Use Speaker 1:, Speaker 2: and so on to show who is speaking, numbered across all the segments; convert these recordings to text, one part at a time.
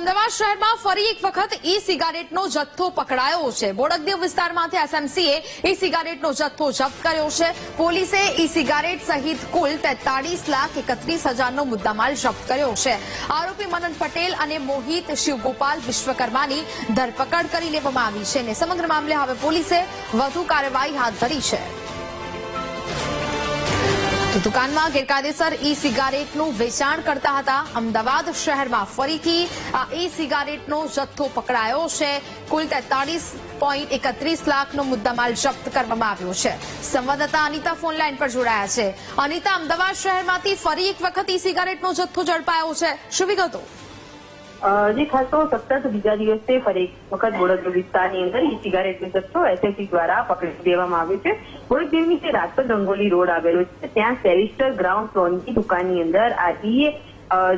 Speaker 1: અમદાવાદ શહેરમાં ફરી એક વખત ઈ સિગારેટનો જથ્થો પકડાયો છે. બોડકદેવ વિસ્તારમાંથી એસએમસીએ ઈ સિગારેટનો જથ્થો જપ્ત કર્યો છે. પોલીસે ઈ સિગારેટ સહિત કુલ તેતાળીસ લાખ એકત્રીસ હજારનો મુદ્દામાલ જપ્ત કર્યો છે. આરોપી મનન પટેલ અને મોહિત શિવગોપાલ વિશ્વકર્માની ધરપકડ કરી લેવામાં આવી છે અને સમગ્ર મામલે હવે પોલીસે વધુ કાર્યવાહી હાથ ધરી છે. દુકાનમાં ગેરકાયદેસર ઈ સિગારેટનું વેચાણ કરતા હતા. અમદાવાદ શહેરમાં ફરીથી આ ઈ સિગારેટનો જથ્થો પકડાયો છે. કુલ તેતાળીસ પોઈન્ટ એકત્રીસ લાખનો મુદ્દામાલ જપ્ત કરવામાં આવ્યો છે. સંવાદદાતા અનિતા ફોનલાઈન પર જોડાયા છે. અનિતા, અમદાવાદ શહેરમાંથી ફરી એક વખત ઈ સિગારેટનો જથ્થો ઝડપાયો છે. શું વિગતો?
Speaker 2: જે ખાસ તો સતત બીજા દિવસે ફરી એક વખત બોડદ વિસ્તારની અંદર ઈ સિગારેટનો જથ્થો એસએસસી દ્વારા પકડી દેવામાં આવ્યો છે. બોડદ દેવ નીચે રાજપથ રંગોલી રોડ આવેલો છે, ત્યાં સેરિસ્ટર ગ્રાઉન્ડ ફ્લોરની દુકાનની અંદર આ ઈએ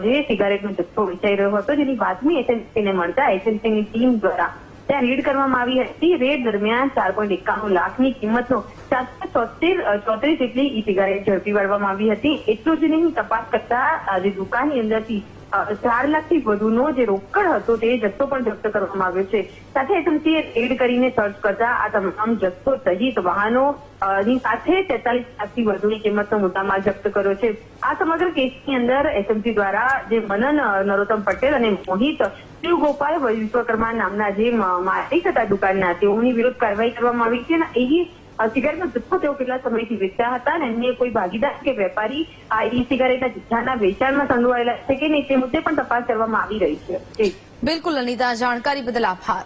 Speaker 2: જે સિગારેટનો જથ્થો વેચાઈ રહ્યો હતો, જેની બાતમી એસએસસીને મળતા એસએસસીની ટીમ દ્વારા ત્યાં રેડ કરવામાં આવી હતી. રેડ દરમિયાન ચાર પોઈન્ટ એકાણું લાખની કિંમતનો સાતસો ચોતેર ચોત્રીસ જેટલી ઈ સિગારેટ ઝડપી પાડવામાં આવી હતી. એટલું જ નહીં, તપાસ કરતા આજે દુકાનની અંદરથી ચાર લાખથી વધુનો જે રોકડ હતો તે જથ્થો પણ જપ્ત કરવામાં આવ્યો છે. સાથે એસએમસીએ રેડ કરીને સર્ચ કરતા આ તમામ જથ્થો સહિત વાહનો ની સાથે તેતાલીસ લાખથી વધુની કિંમતનો મુદ્દામાલ જપ્ત કર્યો છે. આ સમગ્ર કેસની અંદર એસએમસી દ્વારા જે મનન નરોત્તમ પટેલ અને મોહિત શિવગોપાલ વિશ્વકર્મા નામના જે માલિક હતા દુકાનના, તેઓની વિરુદ્ધ કાર્યવાહી કરવામાં આવી છે અને એ સિગારેટનો જથ્થો તેઓ કેટલા સમયથી વેચતા હતા અને અન્ય કોઈ ભાગીદાર કે વેપારી આ ઈ સિગારેટના જથ્થાના વેચાણમાં સંડોવાયેલા છે કે નહીં તે મુદ્દે પણ તપાસ કરવામાં આવી રહી છે.
Speaker 1: બિલકુલ અનિતા, જાણકારી બદલ આભાર